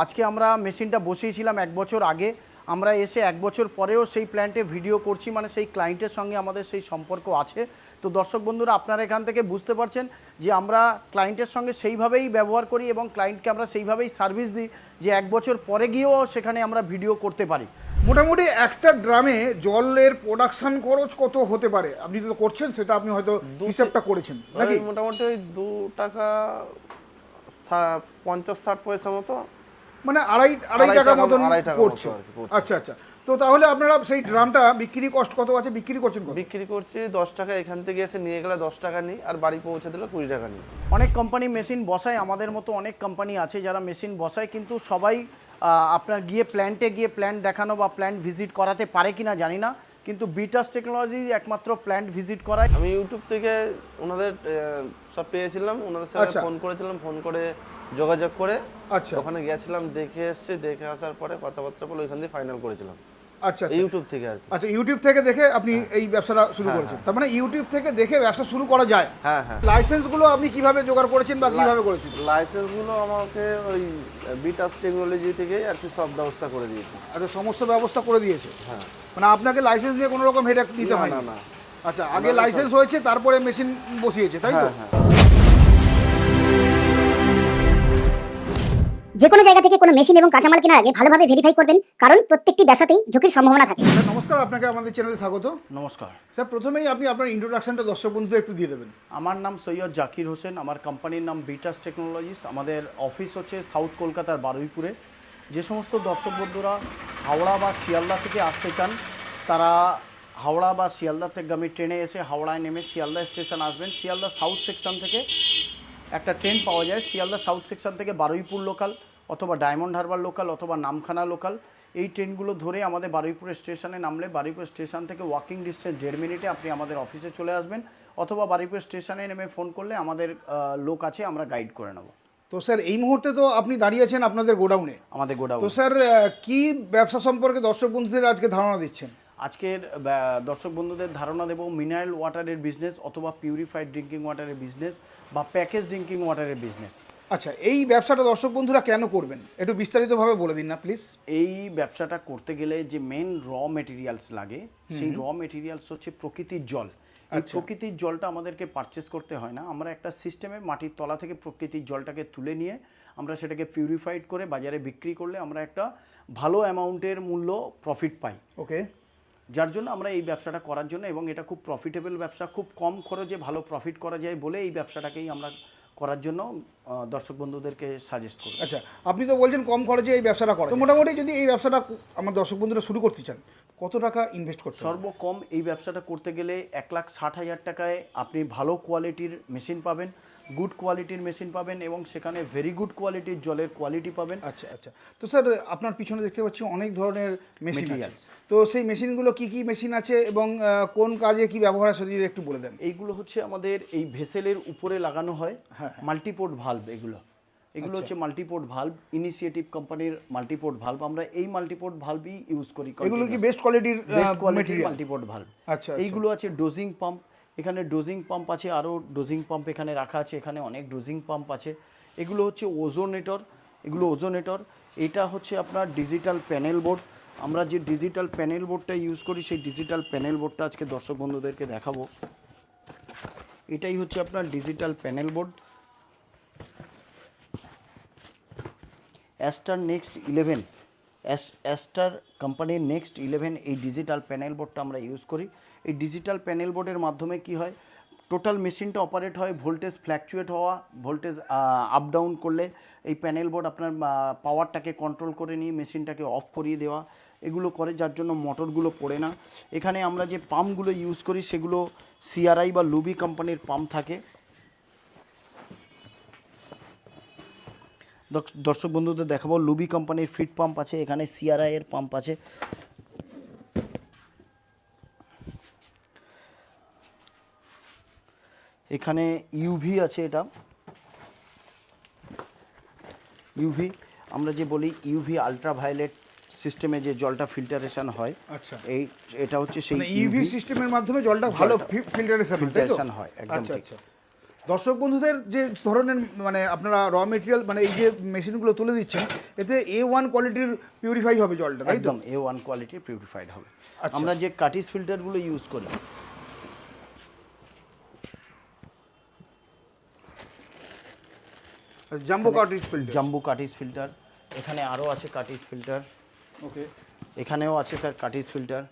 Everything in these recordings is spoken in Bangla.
আজকে আমরা মেশিনটা বসিয়েছিলাম এক বছর আগে। আমরা এসে এক বছর পরেও সেই প্ল্যান্টে ভিডিও করছি মানে সেই ক্লায়েন্টের সঙ্গে আমাদের সেই সম্পর্ক আছে। তো দর্শক বন্ধুরা আপনারা এখান থেকে বুঝতে পারছেন যে আমরা ক্লায়েন্টের সঙ্গে সেইভাবেই ব্যবহার করি এবং ক্লায়েন্টকে আমরা সেইভাবেই সার্ভিস দিই যে এক বছর পরে গিয়েও সেখানে আমরা ভিডিও করতে পারি। মোটামুটি একটা ড্রামে জলের প্রোডাকশন খরচ কত হতে পারে? আপনি তো করছেন সেটা আপনি হয়তো হিসাবটা করেছেন নাকি? মোটামুটি ওই দু টাকা পঞ্চাশ ষাট পয়সা মতো মানে আড়াই আড়াই টাকা মতন আড়াই টাকা পড়ছে। মতো পড়ছে। আচ্ছা আচ্ছা। তো তাহলে আপনারা সেই ড্রামটা বিক্রি কষ্ট কত আছে? বিক্রি করছেন কত? বিক্রি করছি দশ টাকা এখান থেকে এসে নিয়ে গেলে দশ টাকা নিই আর বাড়ি পৌঁছে দিলে কুড়ি টাকা নিই। অনেক কোম্পানি মেশিন বসায় আমাদের মতো অনেক কোম্পানি আছে যারা মেশিন বসায় কিন্তু সবাই আপনার গিয়ে প্ল্যান্টে গিয়ে প্ল্যান্ট দেখানো বা প্ল্যান্ট ভিজিট করাতে পারে কিনা জানি না কিন্তু বিটাস টেকনোলজি একমাত্র প্ল্যান্ট ভিজিট করায়। আমি ইউটিউব থেকে ওনাদের সব পেয়েছিলাম ওনাদের সাথে আচ্ছা। ফোন করেছিলাম ফোন করে যোগাযোগ করে আচ্ছা। ওখানে গেছিলাম দেখে এসেছি দেখে আসার পরে কথাবার্তা বলে ওইখান দিয়ে ফাইনাল করেছিলাম। আচ্ছা আচ্ছা। ইউটিউব থেকে আর আচ্ছা ইউটিউব থেকে দেখে আপনি এই ব্যবসাটা শুরু করেছেন। তার মানে ইউটিউব থেকে দেখে ব্যবসা শুরু করা যায়। হ্যাঁ হ্যাঁ। লাইসেন্সগুলো আপনি কীভাবে জোগাড় করেছেন বা কীভাবে করেছেন? লাইসেন্সগুলো আমাকে ওই বিটাস টেকনোলজি থেকে আর কি সব ব্যবস্থা করে দিয়েছে। আচ্ছা সমস্ত ব্যবস্থা করে দিয়েছে? হ্যাঁ। মানে আপনাকে লাইসেন্স নিয়ে কোনো রকম হেডেক নিতে হয় না, না না। আচ্ছা আগে লাইসেন্স হয়েছে তারপরে মেশিন বসিয়েছে তাই তো? হ্যাঁ। যে কোনো জায়গা থেকে কোনো মেশিন এবং কাঁচামাল কেনার আগে ভালোভাবে ভেরিফাই করবেন কারণ প্রত্যেকটি ব্যবসাতেই ঝুঁকির সম্ভাবনা থাকে। স্যার নমস্কার আপনাকে আমাদের চ্যানেলে স্বাগত। নমস্কার। স্যার প্রথমেই আপনি আপনার ইন্ট্রোডাকশনটা দর্শক বন্ধুদের একটু দিয়ে দেবেন। আমার নাম সৈয়দ জাকির হোসেন আমার কোম্পানির নাম বিটাস টেকনোলজিস আমাদের অফিস হচ্ছে সাউথ কলকাতার বারুইপুরে। যে সমস্ত দর্শক বন্ধুরা হাওড়া বা শিয়ালদা থেকে আসতে চান তারা হাওড়া বা শিয়ালদা থেকে আমি ট্রেনে এসে হাওড়ায় নেমে শিয়ালদা স্টেশন আসবেন। শিয়ালদা সাউথ সেকশন থেকে একটা ট্রেন পাওয়া যায় শিয়ালদা সাউথ সেকশন থেকে বারুইপুর লোকাল অথবা ডায়মন্ড হারবার লোকাল অথবা নামখানা লোকাল এই ট্রেনগুলো ধরে আমাদের বারুইপুরের স্টেশনে নামলে বারুইপুর স্টেশন থেকে ওয়াকিং ডিস্টেন্স দেড় মিনিটে আপনি আমাদের অফিসে চলে আসবেন অথবা বারুইপুর স্টেশনে নেমে ফোন করলে আমাদের লোক আছে আমরা গাইড করে নেব। তো স্যার এই মুহূর্তে তো আপনি দাঁড়িয়ে আছেন আপনাদের গোডাউনে। আমাদের গোডাউন। তো স্যার কি ব্যবসা সম্পর্কে দর্শক বন্ধুদের আজকে ধারণা দিচ্ছেন? আজকের দর্শক বন্ধুদের ধারণা দেব মিনারেল ওয়াটারের বিজনেস অথবা পিউরিফাইড ড্রিঙ্কিং ওয়াটারের বিজনেস বা প্যাকেজ ড্রিঙ্কিং ওয়াটারের বিজনেস। আচ্ছা এই ব্যবসাটা দর্শক বন্ধুরা কেন করবেন? একটু বিস্তারিতভাবে বলে দিন না প্লিজ। এই ব্যবসাটা করতে গেলে যে মেন র মেটেরিয়ালস লাগে সেই র মেটেরিয়ালস হচ্ছে প্রকৃতির জল। এই প্রকৃতির জলটা আমাদেরকে পারচেস করতে হয় না। আমরা একটা সিস্টেমে মাটির তলা থেকে প্রকৃতির জলটাকে তুলে নিয়ে আমরা সেটাকে পিউরিফাইড করে বাজারে বিক্রি করলে আমরা একটা ভালো অ্যামাউন্টের মূল্য প্রফিট পাই। ওকে যার জন্য আমরা এই ব্যবসাটা করার জন্য এবং এটা খুব প্রফিটেবল ব্যবসা, খুব কম খরচে ভালো প্রফিট করা যায় বলে এই ব্যবসাটাকেই আমরা করার জন্য দর্শক বন্ধুদেরকে সাজেস্ট করব আচ্ছা আপনি তো বলছেন কম খরচে এই ব্যবসাটা করেন মোটামুটি যদি এই ব্যবসাটা আমার দর্শক বন্ধুরা শুরু করতে চান কত টাকা ইনভেস্ট করতে সর্বকম এই ব্যবসাটা করতে গেলে এক লাখ ষাট হাজার টাকায় আপনি ভালো কোয়ালিটির মেশিন পাবেন গুড কোয়ালিটির মেশিন পাবেন এবং সেখানে ভেরি গুড কোয়ালিটির জলের কোয়ালিটি পাবেন। আচ্ছা আচ্ছা। তো স্যার আপনার পিছনে দেখতে পাচ্ছি অনেক ধরনের মেশিন আছে। তো সেই মেশিনগুলো কি কি মেশিন আছে এবং কোন কাজে কি ব্যবহার আছে যদি একটু বলে দেন। এইগুলো হচ্ছে আমাদের এই ভেসেলের উপরে লাগানো হয় হ্যাঁ, মাল্টিপোর্ট ভাল্ব এগুলো। এগুলো হচ্ছে মাল্টিপোর্ট ভাল্ব ইনিশিয়েটিভ কোম্পানির মাল্টিপোর্ট ভাল্ব আমরা এই মাল্টিপোর্ট ভাল্বই ইউজ করি এগুলো কি বেস্ট কোয়ালিটির বেস্ট কোয়ালিটির মাল্টিপোর্ট ভাল্ব আচ্ছা এইগুলো আছে ডোজিং পাম্প এখানে ডোজিং পাম্প আছে আরও ডোজিং পাম্প এখানে রাখা আছে এখানে অনেক ডোজিং পাম্প আছে। এগুলো হচ্ছে ওজোনেটর এগুলো ওজোনেটর এটা হচ্ছে আপনার ডিজিটাল প্যানেল বোর্ড আমরা যে ডিজিটাল প্যানেল বোর্ডটা ইউজ করি সেই ডিজিটাল প্যানেল বোর্ডটা আজকে দর্শক বন্ধুদেরকে দেখাবো। এটাই হচ্ছে আপনার digital panel board aster next eleven aster কোম্পানির নেক্সট ইলেভেন এই ডিজিটাল প্যানেল বোর্ডটা আমরা ইউজ করি। এই ডিজিটাল প্যানেল বোর্ডের মাধ্যমে কি হয়? টোটাল মেশিনটা অপারেট হয় ভোল্টেজ ফ্ল্যাকচুয়েট হওয়া ভোল্টেজ আপ ডাউন করলে এই প্যানেল বোর্ড আপনার পাওয়ারটাকে কন্ট্রোল করে নিয়ে মেশিনটাকে অফ করিয়ে দেওয়া। এগুলো করে যার জন্য মোটরগুলো পড়ে না। এখানে আমরা যে পাম্পগুলো ইউজ করি, সেগুলো সিআরআই বা লুবি কোম্পানির পাম্প থাকে। দর্শক বন্ধুদের দেখাবো লুবি কোম্পানির ফিট পাম্প আছে এখানে সিআরআই এর পাম্প আছে। এখানে ইউভি আছে এটা। ইউভি আমরা যে বলি ইউভি আলট্রাভায়োলেট সিস্টেমে যে জলটা ফিল্টারেশন হয় আচ্ছা। এই এটা হচ্ছে সেই মানে ইউভি সিস্টেমের মাধ্যমে জলটা ভালো ফিল্টারেশন হয় হয়, একদম আচ্ছা আচ্ছা। দর্শক বন্ধুদের যে ধরনের মানে আপনারা র মেটেরিয়াল মানে এই যে মেশিনগুলো তুলে দিচ্ছেন এতে এ ওয়ান কোয়ালিটির পিউরিফাই হবে জলটা একদম এ ওয়ান কোয়ালিটির পিউরিফাইড হবে। আচ্ছা। আমরা যে কাটিস ফিল্টারগুলো ইউজ করি জাম্বো কার্ট্রিজ ফিল্টার জাম্বু কাটিস ফিল্টার এখানে আরও আছে কাটিস ফিল্টার ওকে এখানেও আছে স্যার কাটিস ফিল্টার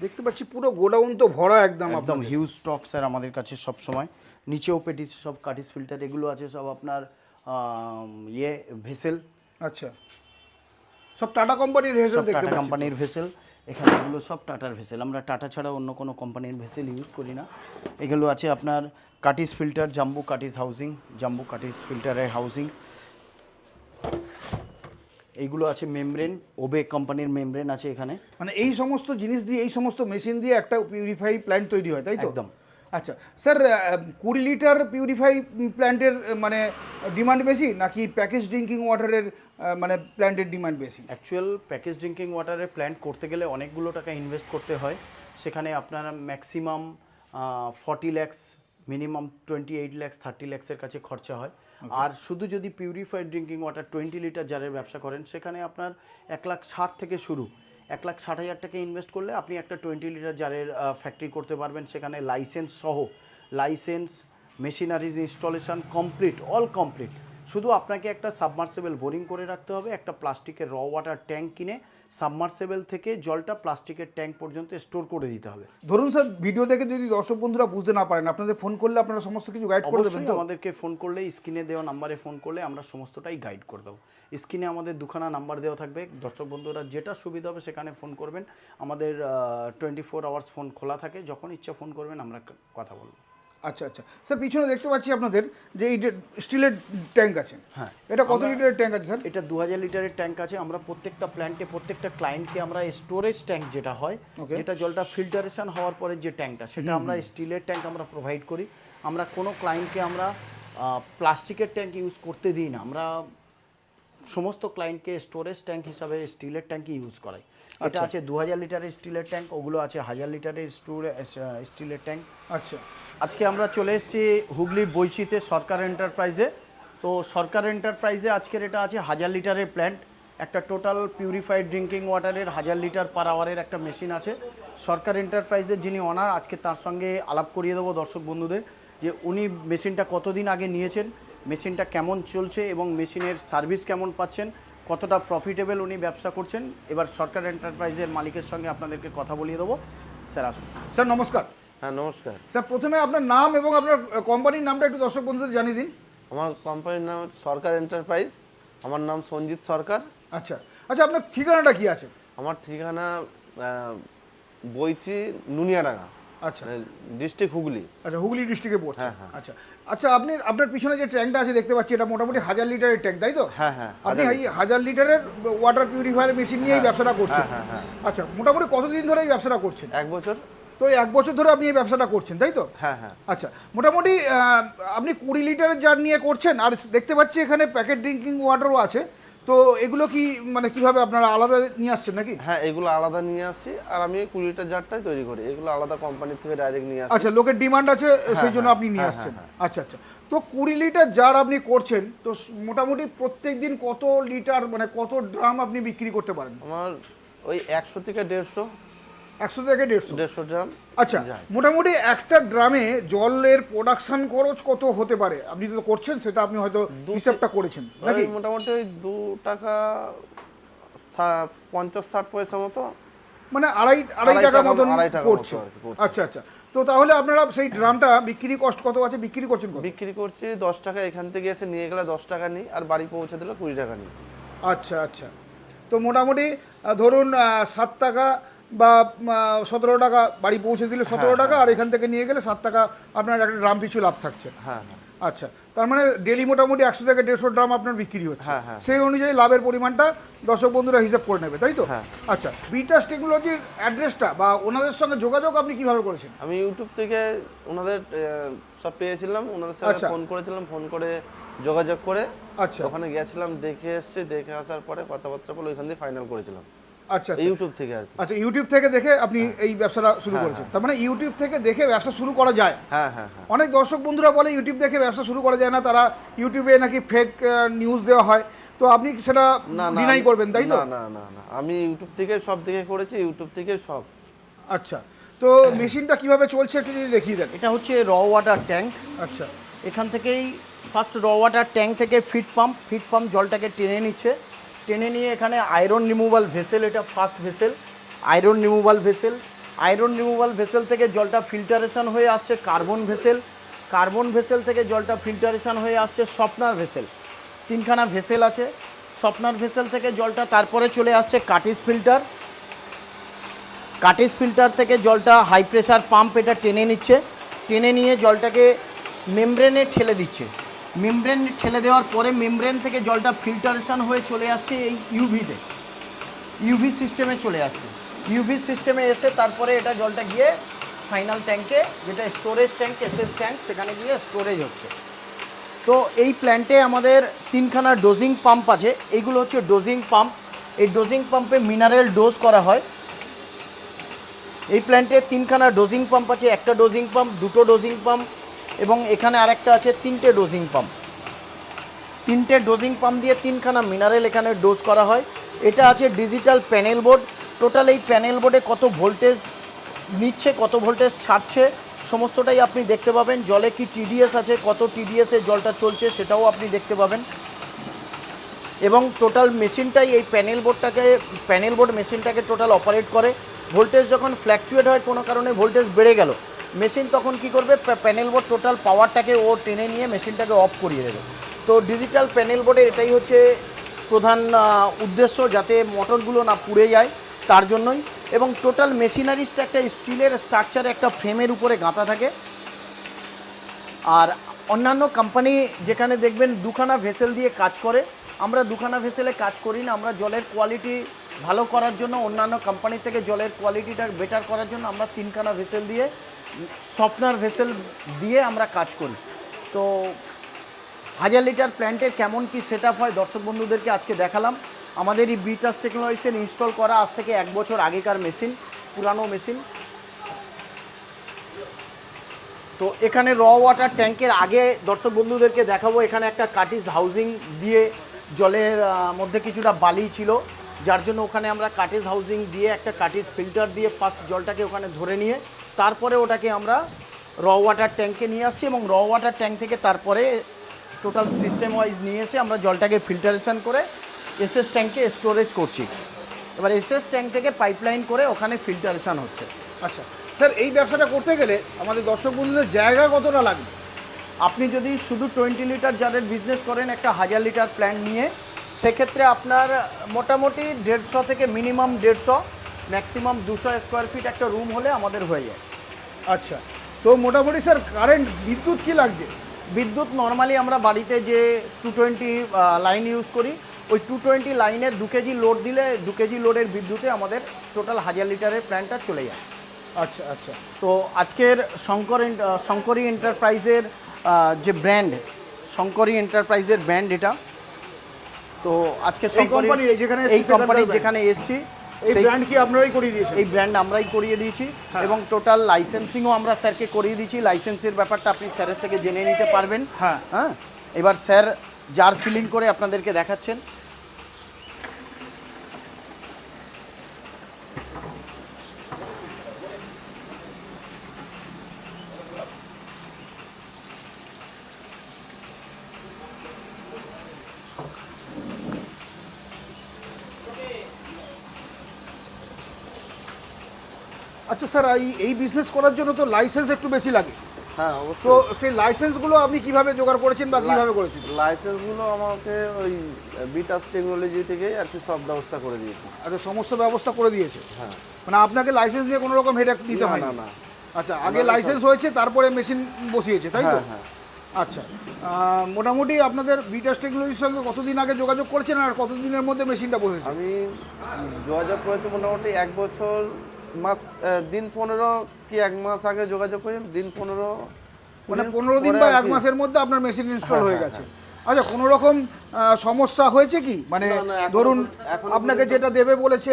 দেখতে পাচ্ছি পুরো গোডাউন তো ভরা একদম একদম হিউজ স্টক স্যার আমাদের কাছে সব সময় নিচেও পেটিস সব কাটিস ফিল্টার এগুলো আছে সব আপনার ইয়ে ভেসেল। আচ্ছা। সব টাটা কোম্পানির ভেসেল টাটা কোম্পানির ভেসেল। এখানে এগুলো সব টাটার ভেসেল। আমরা টাটা ছাড়া অন্য কোনো কোম্পানির ভেসেল ইউজ করি না। এগুলো আছে আপনার কাটিস ফিল্টার জাম্বু কাটিস হাউজিং জাম্বু কাটিস ফিল্টারের হাউজিং এইগুলো আছে মেমব্রেন ওবে কোম্পানির মেমব্রেন আছে এখানে। মানে এই সমস্ত জিনিস দিয়ে এই সমস্ত মেশিন দিয়ে একটা পিউরিফাই প্ল্যান্ট তৈরি হয় তাই তো? একদম। আচ্ছা স্যার কুড়ি লিটার পিউরিফাই প্ল্যান্টের মানে ডিমান্ড বেশি নাকি প্যাকেজ ড্রিঙ্কিং ওয়াটারের মানে প্ল্যান্টের ডিমান্ড বেশি? অ্যাকচুয়াল প্যাকেজ ড্রিঙ্কিং ওয়াটারের প্ল্যান্ট করতে গেলে অনেকগুলো টাকা ইনভেস্ট করতে হয়। সেখানে আপনার maximum forty lakhs minimum twenty eight lakhs thirty ল্যাক্সের কাছে খরচা হয়। আর শুধু যদি purified drinking water twenty litre জারের ব্যবসা করেন, সেখানে আপনার এক লাখ ষাট থেকে শুরু। এক লাখ ষাট হাজার টাকা ইনভেস্ট করলে আপনি একটা টোয়েন্টি লিটার জারের ফ্যাক্টরি করতে পারবেন। সেখানে লাইসেন্স সহ licence machineries installation complete all complete শুধু আপনাকে একটা সাবমার্সেবেল বোরিং করে রাখতে হবে একটা প্লাস্টিকের র ওয়াটার ট্যাঙ্ক কিনে সাবমার্সেবল থেকে জলটা প্লাস্টিকের ট্যাঙ্ক পর্যন্ত স্টোর করে দিতে হবে। ধরুন স্যার ভিডিও দেখে যদি দর্শক বন্ধুরা বুঝতে না পারেন আপনাদের ফোন করলে আপনারা সমস্ত কিছু গাইড করে দেবেন আমাদেরকে ফোন করলে স্ক্রিনে দেওয়া নাম্বারে ফোন করলে আমরা সমস্তটাই গাইড করে দেবো। স্ক্রিনে আমাদের দুখানা নাম্বার দেওয়া থাকবে। দর্শক বন্ধুরা যেটা সুবিধা হবে সেখানে ফোন করবেন। আমাদের টোয়েন্টি ফোর আওয়ার্স ফোন খোলা থাকে। যখন ইচ্ছা ফোন করবেন আমরা কথা বলব। আচ্ছা আচ্ছা। স্যার পিছনে দেখতে পাচ্ছি আপনাদের যে এই যে স্টিলের ট্যাঙ্ক আছে। হ্যাঁ। এটা কত লিটারের ট্যাঙ্ক আছে স্যার? এটা দু হাজার লিটারের ট্যাঙ্ক আছে। আমরা প্রত্যেকটা প্ল্যান্টে প্রত্যেকটা ক্লায়েন্টকে আমরা স্টোরেজ ট্যাঙ্ক যেটা হয়. যেটা জলটা ফিল্টারেশন হওয়ার পরে যে ট্যাঙ্কটা সেটা আমরা স্টিলের ট্যাঙ্ক আমরা প্রোভাইড করি। আমরা কোনো ক্লায়েন্টকে আমরা প্লাস্টিকের ট্যাঙ্ক ইউজ করতে দিই না। আমরা সমস্ত ক্লায়েন্টকে স্টোরেজ ট্যাঙ্ক হিসাবে স্টিলের ট্যাঙ্কই ইউজ করাই এটা আছে দু হাজার লিটারের স্টিলের ট্যাঙ্ক ওগুলো আছে হাজার লিটারের স্টিলের ট্যাঙ্ক আচ্ছা। আজকে আমরা চলে এসেছি হুগলির বৈচিতে সরকার এন্টারপ্রাইজে তো সরকার এন্টারপ্রাইজে আজকের এটা আছে হাজার লিটারের প্ল্যান্ট একটা টোটাল পিউরিফাইড ড্রিঙ্কিং ওয়াটারের হাজার লিটার পার আওয়ারের একটা মেশিন আছে। সরকার এন্টারপ্রাইজের যিনি অনার আজকে তার সঙ্গে আলাপ করিয়ে দেবো দর্শক বন্ধুদের যে উনি মেশিনটা কতদিন আগে নিয়েছেন মেশিনটা কেমন চলছে এবং মেশিনের সার্ভিস কেমন পাচ্ছেন কতটা প্রফিটেবল উনি ব্যবসা করছেন এবার সরকার এন্টারপ্রাইজের মালিকের সঙ্গে আপনাদেরকে কথা বলিয়ে দেবো। স্যার আসুন। স্যার নমস্কার। হ্যাঁ নমস্কার। স্যার প্রথমে আপনার নাম এবং আপনার কোম্পানির নামটা একটু দর্শক বন্ধুদের জানিয়ে দিন। আমার কোম্পানির নাম সরকার এন্টারপ্রাইজ আমার নাম সঞ্জিত সরকার। আচ্ছা আচ্ছা আপনার ঠিকানাটা কি আছে? আমার ঠিকানা বইচি নুনিয়াডাঙ্গা। আচ্ছা। ডিস্ট্রিক্ট হুগলি। আচ্ছা হুগলি ডিস্ট্রিক্টে পড়ছে। হ্যাঁ, হ্যাঁ। আচ্ছা। আচ্ছা আপনি আপনার পিছনে যে ট্যাঙ্কটা আছে দেখতে পাচ্ছি এটা মোটামুটি হাজার লিটারের ট্যাঙ্ক তাই তো? হ্যাঁ, হ্যাঁ, আপনি এই হাজার লিটারের ওয়াটার পিউরিফায়ার মেশিন নিয়ে এই ব্যবসাটা করছেন। হ্যাঁ, হ্যাঁ, আচ্ছা মোটামুটি কতদিন ধরে এই ব্যবসাটা করছেন? এক বছর। তো এক বছর ধরে আপনি এই ব্যবসাটা করছেন তাই তো? হ্যাঁ হ্যাঁ। আচ্ছা মোটামুটি আপনি কুড়ি লিটারের জার নিয়ে করছেন আর দেখতে পাচ্ছি এখানে প্যাকেট ড্রিঙ্কিং ওয়াটারও আছে। তো এগুলো কি মানে কীভাবে আপনারা আলাদা নিয়ে আসছেন নাকি? হ্যাঁ এগুলো আলাদা নিয়ে আসি। আর আমি এই কুড়িটা জারটাই তৈরি করি। এগুলো আলাদা কোম্পানি থেকে ডাইরেক্ট নিয়ে আসি। আচ্ছা লোকের ডিমান্ড আছে সেই জন্য আপনি নিয়ে আসছেন। আচ্ছা আচ্ছা। তো কুড়ি লিটার জার আপনি করছেন তো মোটামুটি প্রত্যেক দিন কত লিটার মানে কত ড্রাম আপনি বিক্রি করতে পারেন? আমার ওই একশো থেকে দেড়শো একশো থেকে দেড়শো। দেড়শো ড্রাম আচ্ছা। মোটামুটি একটা ড্রামে জলের প্রোডাকশন খরচ কত হতে পারে? আপনি তো করছেন সেটা আপনি হয়তো হিসাবটা করেছেন নাকি? মোটামুটি দু টাকা পঞ্চাশ ষাট পয়সা মতো। মানে আড়াই আড়াই টাকা মতন পড়ছে। আচ্ছা আচ্ছা। তো তাহলে আপনারা সেই ড্রামটা বিক্রি কষ্ট কত আছে? বিক্রি করছেন বিক্রি করছি দশ টাকা এখান থেকে এসে নিয়ে গেলে দশ টাকা নিই আর বাড়ি পৌঁছে দিলে কুড়ি টাকা নিই। আচ্ছা আচ্ছা। তো মোটামুটি ধরুন সাত টাকা বা সতেরো টাকা বাড়ি পৌঁছে দিলে সতেরো টাকা আর এখান থেকে নিয়ে গেলে সাত টাকা আপনার একটা ড্রাম পিছু লাভ থাকছে। হ্যাঁ হ্যাঁ। আচ্ছা তার মানে ডেলি মোটামুটি একশো থেকে দেড়শো ড্রাম আপনার বিক্রি হচ্ছে। হ্যাঁ, হ্যাঁ। সেই অনুযায়ী লাভের পরিমাণটা দর্শক বন্ধুরা হিসাব করে নেবে তাই তো? হ্যাঁ। আচ্ছা বিটাস টেকনোলজির অ্যাড্রেসটা বা ওনাদের সঙ্গে যোগাযোগ আপনি কীভাবে করেছেন? আমি ইউটিউব থেকে ওনাদের সব পেয়েছিলাম ওনাদের সাথে আচ্ছা। ফোন করেছিলাম ফোন করে যোগাযোগ করে আচ্ছা। ওখানে গেছিলাম দেখে এসেছি দেখে আসার পরে কথাবার্তা বলে ওইখান দিয়ে ফাইনাল করেছিলাম। আচ্ছা আচ্ছা। ইউটিউব থেকে আর আচ্ছা ইউটিউব থেকে দেখে আপনি এই ব্যবসাটা শুরু করেছেন। তার মানে ইউটিউব থেকে দেখে ব্যবসা শুরু করা যায়। হ্যাঁ হ্যাঁ হ্যাঁ। অনেক দর্শক বন্ধুরা বলে ইউটিউব দেখে ব্যবসা শুরু করা যায় না তারা ইউটিউবে নাকি ফেক নিউজ দেওয়া হয়। তো আপনি সেটা ডিনাই করবেন তাই তো? না না না না। আমি ইউটিউব থেকে সব দিকে করেছি ইউটিউব থেকে সব। আচ্ছা তো মেশিনটা কীভাবে চলছে একটু যদি দেখিয়ে দেন। এটা হচ্ছে র ওয়াটার ট্যাঙ্ক আচ্ছা। এখান থেকেই ফার্স্ট র ওয়াটার ট্যাঙ্ক থেকে ফিট পাম্প ফিট পাম্প জলটাকে টেনে নিচ্ছে। টেনে নিয়ে এখানে আয়রন রিমুভাল ভেসেল এটা first vessel iron removal vessel iron removal vessel থেকে জলটা ফিল্টারেশন হয়ে আসছে কার্বন ভেসেল কার্বন ভেসেল থেকে জলটা ফিল্টারেশন হয়ে আসছে স্বপ্নার ভেসেল তিনখানা ভেসেল আছে। স্বপ্নার ভেসেল থেকে জলটা তারপরে চলে আসছে কাটিস ফিল্টার কাটিস ফিল্টার থেকে জলটা হাই প্রেশার পাম্প এটা টেনে নিচ্ছে। টেনে নিয়ে জলটাকে মেমব্রেনে ঠেলে দিচ্ছে। মেমব্রেন ঠেলে দেওয়ার পরে মেমব্রেন থেকে জলটা ফিল্টারেশন হয়ে চলে আসছে এই ইউভিতে। ইউভি সিস্টেমে চলে আসছে। ইউভি সিস্টেমে এসে তারপরে এটা জলটা গিয়ে ফাইনাল ট্যাঙ্কে, যেটা স্টোরেজ ট্যাঙ্ক, এসএস ট্যাঙ্ক, সেখানে গিয়ে স্টোরেজ হচ্ছে। তো এই প্ল্যান্টে আমাদের তিনখানা ডোজিং পাম্প আছে। এইগুলো হচ্ছে ডোজিং পাম্প। এই ডোজিং পাম্পে মিনারেল ডোজ করা হয়। এই প্ল্যান্টে তিনখানা ডোজিং পাম্প আছে। একটা ডোজিং পাম্প, দুটো ডোজিং পাম্প এবং এখানে আরেকটা আছে তিনটে ডোজিং পাম্প। তিনটে ডোজিং পাম্প দিয়ে তিনখানা মিনারেল এখানে ডোজ করা হয়। এটা আছে ডিজিটাল প্যানেল বোর্ড। টোটাল এই প্যানেল বোর্ডে কত ভোল্টেজ নিচ্ছে, কত ভোল্টেজ ছাড়ছে, সমস্তটাই আপনি দেখতে পাবেন। জলে কি টিডিএস আছে, কত টিডিএসে জলটা চলছে সেটাও আপনি দেখতে পাবেন। এবং টোটাল মেশিনটাই এই প্যানেল বোর্ডটাকে, প্যানেল বোর্ড মেশিনটাকে টোটাল অপারেট করে। ভোল্টেজ যখন ফ্ল্যাকচুয়েট হয়, কোনো কারণে ভোল্টেজ বেড়ে গেল। মেশিন তখন কি করবে? প্যানেল বোর্ড টোটাল পাওয়ারটাকে ও টেনে নিয়ে মেশিনটাকে অফ করিয়ে দেবে। তো ডিজিটাল প্যানেল বোর্ডের এটাই হচ্ছে প্রধান উদ্দেশ্য যাতে মোটরগুলো না পুড়ে যায়, তার জন্যই। এবং টোটাল মেশিনারিসটা একটা স্টিলের স্ট্রাকচারে একটা ফ্রেমের উপরে গাঁথা থাকে। আর অন্যান্য কোম্পানি যেখানে দেখবেন দুখানা ভেসেল দিয়ে কাজ করে, আমরা দুখানা ভেসেলে কাজ করি না, আমরা জলের কোয়ালিটি ভালো করার জন্য, অন্যান্য কোম্পানি থেকে জলের কোয়ালিটিটা বেটার করার জন্য আমরা তিনখানা ভেসেল দিয়ে সফটনার ভেসেল দিয়ে আমরা কাজ করি। তো হাজার লিটার প্ল্যান্টের কেমন কি সেট হয় দর্শক বন্ধুদেরকে আজকে দেখালাম। আমাদের এই বিটাস টেকনোলজিসের ইনস্টল করা আজ থেকে এক বছর আগেকার মেশিন পুরানো মেশিন তো এখানে র ওয়াটার ট্যাঙ্কের আগে দর্শক বন্ধুদেরকে দেখাবো, এখানে একটা কাটিস হাউজিং দিয়ে জলের মধ্যে কিছুটা বালি ছিল। যার জন্য ওখানে আমরা কাটিস হাউজিং দিয়ে একটা কাটিস ফিল্টার দিয়ে ফার্স্ট জলটাকে ওখানে ধরে নিয়ে তারপরে ওটাকে আমরা র ওয়াটার ট্যাঙ্কে নিয়ে আসছি এবং র ওয়াটার ট্যাঙ্ক থেকে তারপরে টোটাল সিস্টেম ওয়াইজ নিয়ে এসে আমরা জলটাকে ফিল্টারেশন করে এসএস ট্যাঙ্কে স্টোরেজ করছি। এবার এসএস ট্যাঙ্ক থেকে পাইপলাইন করে ওখানে ফিল্টারেশন হচ্ছে। আচ্ছা স্যার এই ব্যবসাটা করতে গেলে আমাদের দর্শক বন্ধুদের জায়গা কতটা লাগবে? আপনি যদি শুধু টোয়েন্টি লিটার জারের বিজনেস করেন একটা হাজার লিটার প্ল্যান্ট নিয়ে সেক্ষেত্রে আপনার মোটামুটি দেড়শো থেকে মিনিমাম দেড়শো ম্যাক্সিমাম দুশো স্কোয়ার ফিট একটা রুম হলে আমাদের হয়ে যায়। আচ্ছা। তো মোটামুটি স্যার কারেন্ট বিদ্যুৎ কি লাগছে? বিদ্যুৎ নর্মালি আমরা বাড়িতে যে টু টোয়েন্টি লাইন ইউজ করি ওই টু টোয়েন্টি লাইনে দু কেজি লোড দিলে দু কেজি লোডের বিদ্যুতে আমাদের টোটাল হাজার লিটারের প্ল্যান্টটা চলে যায়। আচ্ছা আচ্ছা। তো আজকের শঙ্কর শঙ্করী এন্টারপ্রাইজের যে ব্র্যান্ড শঙ্করী এন্টারপ্রাইজের ব্র্যান্ড এটা। তো আজকে এই যেখানে এই কোম্পানি যেখানে এসছি এই ব্র্যান্ড কি আপনারাই করিয়ে দিয়েছেন এই ব্র্যান্ড আমরাই করিয়ে দিয়েছি হ্যাঁ। এবং টোটাল লাইসেন্সিংও আমরা স্যারকে করিয়ে দিয়েছি লাইসেন্সের ব্যাপারটা আপনি স্যারের থেকে জেনে নিতে পারবেন হ্যাঁ। হ্যাঁ এবার স্যার যার ফিলিং করে আপনাদেরকে দেখাচ্ছেন আচ্ছা স্যার এই এই বিজনেস করার জন্য তো লাইসেন্স একটু বেশি লাগে। হ্যাঁ তো সেই লাইসেন্সগুলো আপনি কীভাবে জোগাড় করেছেন বা কীভাবে করেছেন? লাইসেন্সগুলো আমাকে ওই বিটাস টেকনোলজি থেকেই আর কি সব ব্যবস্থা করে দিয়েছে। আচ্ছা সমস্ত ব্যবস্থা করে দিয়েছে? হ্যাঁ। মানে আপনাকে লাইসেন্স নিয়ে কোনো রকম হেডেক দিতে হয় না, না। আচ্ছা আগে লাইসেন্স হয়েছে তারপরে মেশিন বসিয়েছে তাই তো? হ্যাঁ হ্যাঁ। আচ্ছা মোটামুটি আপনাদের বিটাস টেকনোলজির সঙ্গে কতদিন আগে যোগাযোগ করেছেন আর কতদিনের মধ্যে মেশিনটা বসেছে? আমি যোগাযোগ করেছি মোটামুটি এক বছর মাস দিন পনেরো কি এক মাস আগে যোগাযোগ করি? দিন পনেরো মানে পনেরো দিন বা এক মাসের মধ্যে আপনার মেশিন ইনস্টল হ্যাঁ, হয়ে হ্যাঁ, গেছে। আচ্ছা কোনো রকম সমস্যা হয়েছে কি? মানে ধরুন আপনাকে যেটা দেবে বলেছে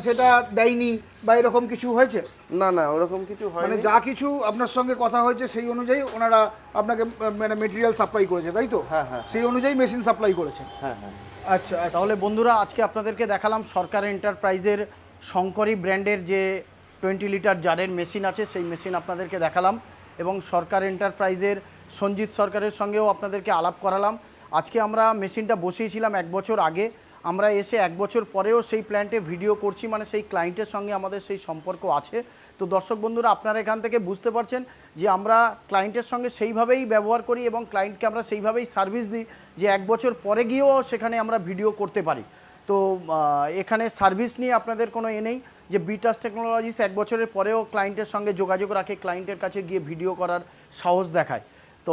সেটা দেয়নি বা এরকম কিছু হয়েছে? না না ওরকম কিছু হয় মানে যা কিছু আপনার সঙ্গে কথা হয়েছে সেই অনুযায়ী ওনারা আপনাকে মানে মেটেরিয়াল সাপ্লাই করেছে তাই তো? হ্যাঁ, হ্যাঁ। সেই অনুযায়ী মেশিন সাপ্লাই করেছে। হ্যাঁ হ্যাঁ। আচ্ছা আচ্ছা। তাহলে বন্ধুরা আজকে আপনাদেরকে দেখালাম সরকার এন্টারপ্রাইজের শঙ্করী ব্র্যান্ডের যে টোয়েন্টি লিটার জারের মেশিন আছে, সেই মেশিন আপনাদেরকে দেখালাম এবং সরকার এন্টারপ্রাইজের সঞ্জিত সরকারের সঙ্গেও আপনাদেরকে আলাপ করালাম। আজকে আমরা মেশিনটা বসিয়েছিলাম এক বছর আগে। আমরা এসে এক বছর পরেও সেই প্ল্যান্টে ভিডিও করছি মানে সেই ক্লায়েন্টের সঙ্গে আমাদের সেই সম্পর্ক আছে। তো দর্শক বন্ধুরা, আপনারা এখান থেকে বুঝতে পারছেন যে আমরা ক্লায়েন্টের সঙ্গে সেইভাবেই ব্যবহার করি এবং ক্লায়েন্টকে আমরা সেইভাবেই সার্ভিস দিই যে এক বছর পরে গিয়েও সেখানে আমরা ভিডিও করতে পারি। তো এখানে সার্ভিস নিয়ে আপনাদের কোনো এ নেই যে বিটাস টেকনোলজিস এক বছরের পরেও ক্লায়েন্টের সঙ্গে যোগাযোগ রাখে ক্লায়েন্টের কাছে গিয়ে ভিডিও করার সাহস দেখায়। তো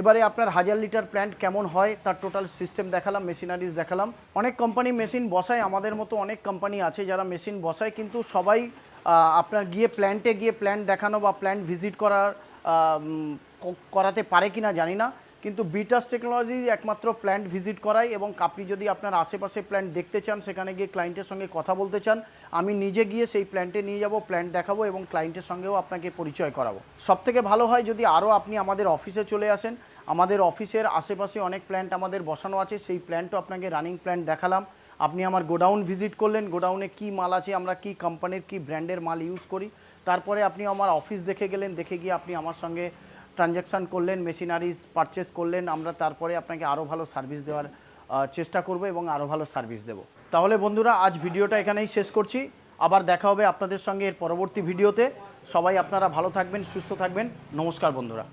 এবারে আপনার হাজার লিটার প্ল্যান্ট কেমন হয় তার টোটাল সিস্টেম দেখালাম মেশিনারিজ দেখালাম। অনেক কোম্পানি মেশিন বসায়, আমাদের মতো অনেক কোম্পানি আছে যারা মেশিন বসায়, কিন্তু সবাই আপনার গিয়ে প্ল্যান্টে গিয়ে প্ল্যান্ট দেখানো বা প্ল্যান্ট ভিজিট করার ক- করাতে পারে কিনা জানি না। কিন্তু বিটাস টেকনোলজি একমাত্র প্ল্যান্ট ভিজিট করায় এবং আপনি যদি আপনার আশেপাশে প্ল্যান্ট দেখতে চান, সেখানে গিয়ে ক্লায়েন্টের সঙ্গে কথা বলতে চান, আমি নিজে গিয়ে সেই প্ল্যান্টে নিয়ে যাব, প্ল্যান্ট দেখাবো এবং ক্লায়েন্টের সঙ্গেও আপনাকে পরিচয় করাবো। সব থেকে ভালো হয় যদি আরও আপনি আমাদের অফিসে চলে আসেন, আমাদের অফিসের আশেপাশে অনেক প্ল্যান্ট আমাদের বসানো আছে, সেই প্ল্যান্টও আপনাকে রানিং প্ল্যান্ট দেখালাম। আপনি আমার গোডাউন ভিজিট করলেন, গোডাউনে কি মাল আছে, আমরা কি কোম্পানির, কি ব্র্যান্ডের মাল ইউজ করি, তারপরে আপনি আমার অফিস দেখে গেলেন, দেখে গিয়ে আপনি আমার সঙ্গে ট্রানজ্যাকশান করলেন মেশিনারিজ পারচেস করলেন, আমরা তারপরে আপনাকে আরও ভালো সার্ভিস দেওয়ার চেষ্টা করব এবং আরও ভালো সার্ভিস দেব। তাহলে বন্ধুরা, আজ ভিডিওটা এখানেই শেষ করছি। আবার দেখা হবে আপনাদের সঙ্গে এর পরবর্তী ভিডিওতে। সবাই আপনারা ভালো থাকবেন, সুস্থ থাকবেন। নমস্কার বন্ধুরা।